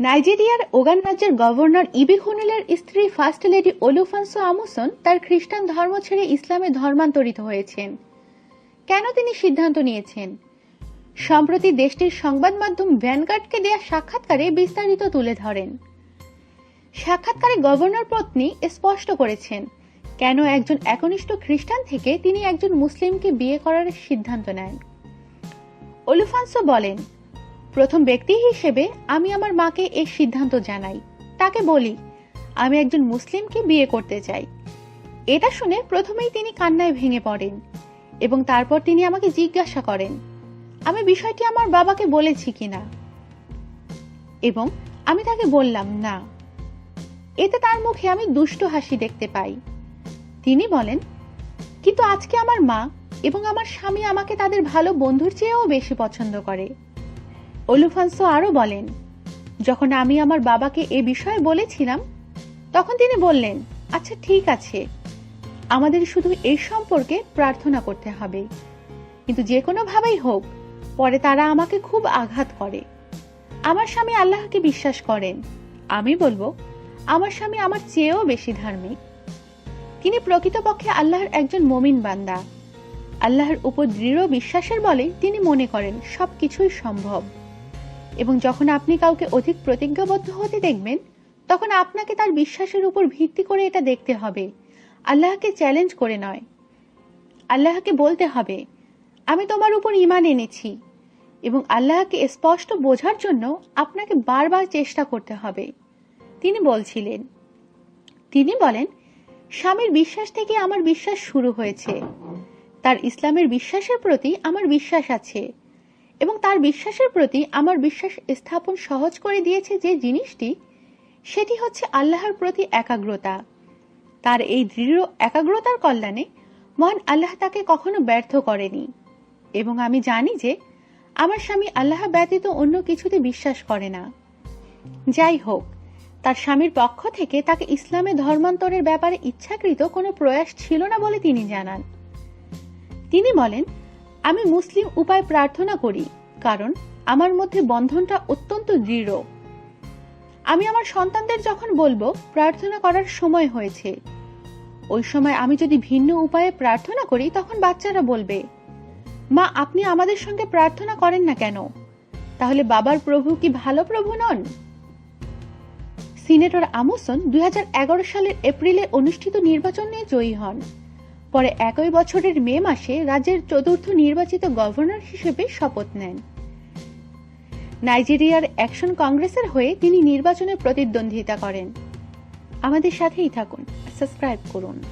নাইজেরিয়ার ওগান রাজ্যের গভর্নর ইবিহুনুলের স্ত্রী ফার্স্ট লেডি ওলুফান্সো আমুসন তার খ্রিস্টান ধর্ম ছেড়ে ইসলামে ধর্মান্তরিত হয়েছেন। কেন তিনি সিদ্ধান্ত নিয়েছেন? সম্প্রতি দেশটির সংবাদ মাধ্যম ভ্যানগার্ডকে দেয়া সাক্ষাৎকারে বিস্তারিত তুলে ধরেন। সাক্ষাৎকারে গভর্নর পত্নী স্পষ্ট করেছেন, কেন একজন একনিষ্ঠ খ্রিস্টান থেকে তিনি একজন মুসলিমকে বিয়ে করার সিদ্ধান্ত নেন। ওলুফান্সো বলেন প্রথম ব্যক্তি হিসেবে আমি আমার মাকে এই সিদ্ধান্ত জানাই। তাকে বলি, আমি একজন মুসলিমকে বিয়ে করতে চাই। এটা শুনে প্রথমেই তিনি কান্নায় ভেঙে পড়েন এবং তারপর তিনি আমাকে জিজ্ঞাসা করেন, আমি বিষয়টি আমার বাবাকে বলেছি কিনা এবং আমি তাকে বললাম, না। এতে তার মুখে আমি দুষ্ট হাসি দেখতে পাই। তিনি বলেন, কিন্তু আজকে আমার মা এবং আমার স্বামী আমাকে তাদের ভালো বন্ধুর চেয়েও বেশি পছন্দ করে। ওলুফান্সো আরও বলেন, যখন আমি আমার বাবাকে এ বিষয়ে বলেছিলাম, তখন তিনি বললেন আচ্ছা ঠিক আছে, আমাদের শুধু এই সম্পর্কে প্রার্থনা করতে হবে। কিন্তু যে কোনোভাবেই হোক, পরে তারা আমাকে খুব আঘাত করে। আমার স্বামী আল্লাহকে বিশ্বাস করেন। আমি বলব, আমার স্বামী আমার চেয়েও বেশি ধার্মিক। তিনি প্রকৃতপক্ষে আল্লাহর একজন মমিন বান্দা। আল্লাহর উপর দৃঢ় বিশ্বাসের বলে তিনি মনে করেন সবকিছুই সম্ভব। এবং যখন আপনি কাউকে অধিক প্রতিজ্ঞাবদ্ধ হতে দেখবেন, তখন আপনাকে তার বিশ্বাসের উপর ভিত্তি করে এটা দেখতে হবে। আল্লাহকে চ্যালেঞ্জ করে নয়। আল্লাহকে বলতে হবে, আমি তোমার উপর ইমান এনেছি এবং আল্লাহকে স্পষ্ট বোঝার জন্য আপনাকে বারবার চেষ্টা করতে হবে। তিনি বলছিলেন, তিনি বলেন, স্বামীর বিশ্বাস থেকে আমার বিশ্বাস শুরু হয়েছে। তার ইসলামের বিশ্বাসের প্রতি আমার বিশ্বাস আছে। এবং তার বিশ্বাসের প্রতি আমার বিশ্বাস স্থাপন সহজ করে দিয়েছে যে জিনিসটি, সেটি হচ্ছে আল্লাহর প্রতি একাগ্রতা। তার এই দৃঢ় একাগ্রতার কল্যাণে মহান আল্লাহ তাকে কখনো ব্যর্থ করেনি। এবং আমি জানি যে আমার স্বামী আল্লাহ ব্যতীত অন্য কিছুতে বিশ্বাস করে না। যাই হোক, তার স্বামীর পক্ষ থেকে তাকে ইসলামে ধর্মান্তরের ব্যাপারে ইচ্ছাকৃত কোনো প্রয়াস ছিল না বলে তিনি জানান। তিনি বলেন, আমি মুসলিম উপায় প্রার্থনা করি। কারণ আমার মধ্যে বন্ধনটা অত্যন্ত দৃঢ়। আমি আমার সন্তানদের যখন বলব, প্রার্থনা করার সময় হয়েছে। ওই সময় আমি যদি ভিন্ন উপায়ে প্রার্থনা করি, তখন বাচ্চারা বলবে, মা, আপনি আমাদের সঙ্গে প্রার্থনা করেন না কেন? তাহলে বাবার প্রভু কি ভালো প্রভু নন? সিনেটর আমুসন দুই সালের এপ্রিলে অনুষ্ঠিত নির্বাচন নিয়ে জয়ী হন। পরে একই বছরের মে মাসে রাজ্যের চতুর্থ নির্বাচিত গভর্নর হিসেবে শপথ নেন। নাইজেরিয়ার অ্যাকশন কংগ্রেসের হয়ে তিনি নির্বাচনে প্রতিদ্বন্দ্বিতা করেন। আমাদের সাথেই থাকুন। সাবস্ক্রাইব করুন।